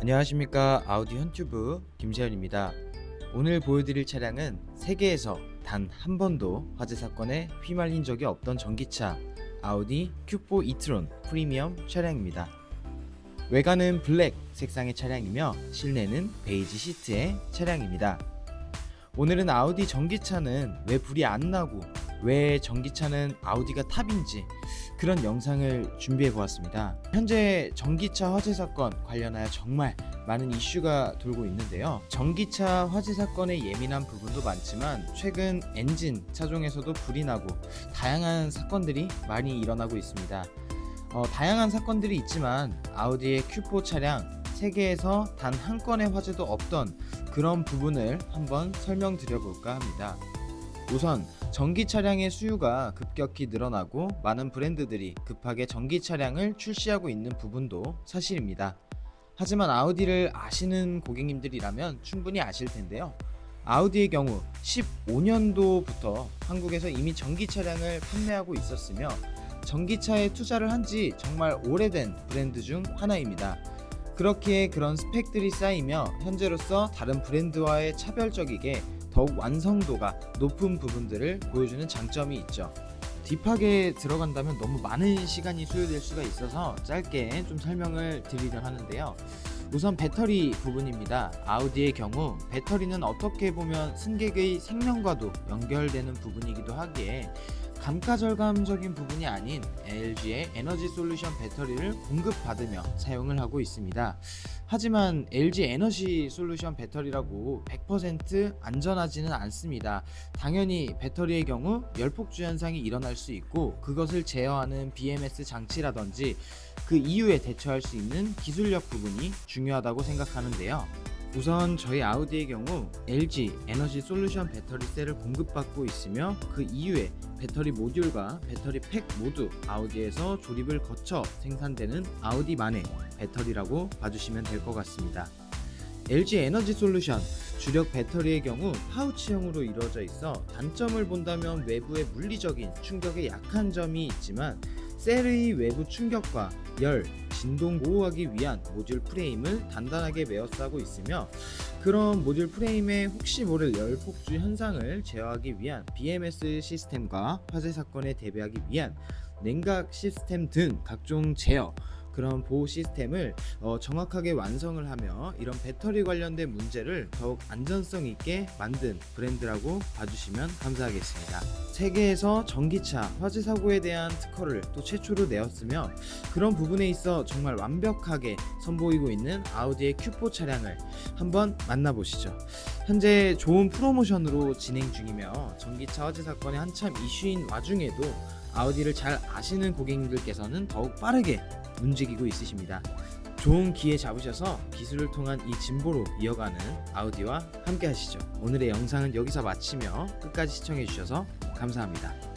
안녕하십니까 아우디 헌튜브 김세현입니다. 오늘 보여드릴 차량은 세계에서 단 한 번도 화재 사건에 휘말린 적이 없던 전기차 아우디 Q4 이트론 프리미엄 차량입니다. 외관은 블랙 색상의 차량이며 실내는 베이지 시트의 차량입니다. 오늘은 아우디 전기차는 왜 불이 안 나고 왜 전기차는 아우디가 탑인지 그런 영상을 준비해 보았습니다. 현재 전기차 화재 사건 관련하여 정말 많은 이슈가 돌고 있는데요. 전기차 화재 사건에 예민한 부분도 많지만 최근 엔진 차종에서도 불이 나고 다양한 사건들이 많이 일어나고 있습니다. 어, 다양한 사건들이 있지만 아우디의 Q4 차량 세계에서 단 한 건의 화재도 없던 그런 부분을 한번 설명드려 볼까 합니다. 우선 전기 차량의 수요가 급격히 늘어나고 많은 브랜드들이 급하게 전기 차량을 출시하고 있는 부분도 사실입니다. 하지만 아우디를 아시는 고객님들이라면 충분히 아실 텐데요. 아우디의 경우 15년도부터 한국에서 이미 전기 차량을 판매하고 있었으며 전기차에 투자를 한 지 정말 오래된 브랜드 중 하나입니다. 그렇기에 그런 스펙들이 쌓이며 현재로서 다른 브랜드와의 차별적이게 더욱 완성도가 높은 부분들을 보여주는 장점이 있죠. 딥하게 들어간다면 너무 많은 시간이 소요될 수가 있어서 짧게 좀 설명을 드리려 하는데요. 우선 배터리 부분입니다. 아우디의 경우 배터리는 어떻게 보면 승객의 생명과도 연결되는 부분이기도 하기에 감가절감적인 부분이 아닌 LG의 에너지 솔루션 배터리를 공급받으며 사용을 하고 있습니다. 하지만 LG 에너지 솔루션 배터리라고 100% 안전하지는 않습니다. 당연히 배터리의 경우 열폭 주 현상이 일어날 수 있고 그것을 제어하는 BMS 장치라든지 그 이후에 대처할 수 있는 기술력 부분이 중요하다고 생각하는데요. 우선 저희 아우디의 경우 LG 에너지 솔루션 배터리 셀을 공급받고 있으며 그 이후에 배터리 모듈과 배터리 팩 모두 아우디에서 조립을 거쳐 생산되는 아우디만의 배터리라고 봐주시면 될 것 같습니다. LG 에너지 솔루션 주력 배터리의 경우 파우치형으로 이루어져 있어 단점을 본다면 외부의 물리적인 충격에 약한 점이 있지만 셀의 외부 충격과 열, 진동 보호하기 위한 모듈 프레임을 단단하게 메어싸고 있으며 그런 모듈 프레임에 혹시 모를 열 폭주 현상을 제어하기 위한 BMS 시스템과 화재 사건에 대비하기 위한 냉각 시스템 등 각종 제어 그런 보호 시스템을 어, 정확하게 완성을 하며 이런 배터리 관련된 문제를 더욱 안전성 있게 만든 브랜드라고 봐주시면 감사하겠습니다. 세계에서 전기차 화재 사고에 대한 특허를 또 최초로 내었으며 그런 부분에 있어 정말 완벽하게 선보이고 있는 아우디의 Q4 차량을 한번 만나보시죠. 현재 좋은 프로모션으로 진행 중이며 전기차 화재 사건이 한참 이슈인 와중에도 아우디를 잘 아시는 고객님들께서는 더욱 빠르게 움직이고 있으십니다. 좋은 기회 잡으셔서 기술을 통한 이 진보로 이어가는 아우디와 함께 하시죠. 오늘의 영상은 여기서 마치며 끝까지 시청해 주셔서 감사합니다.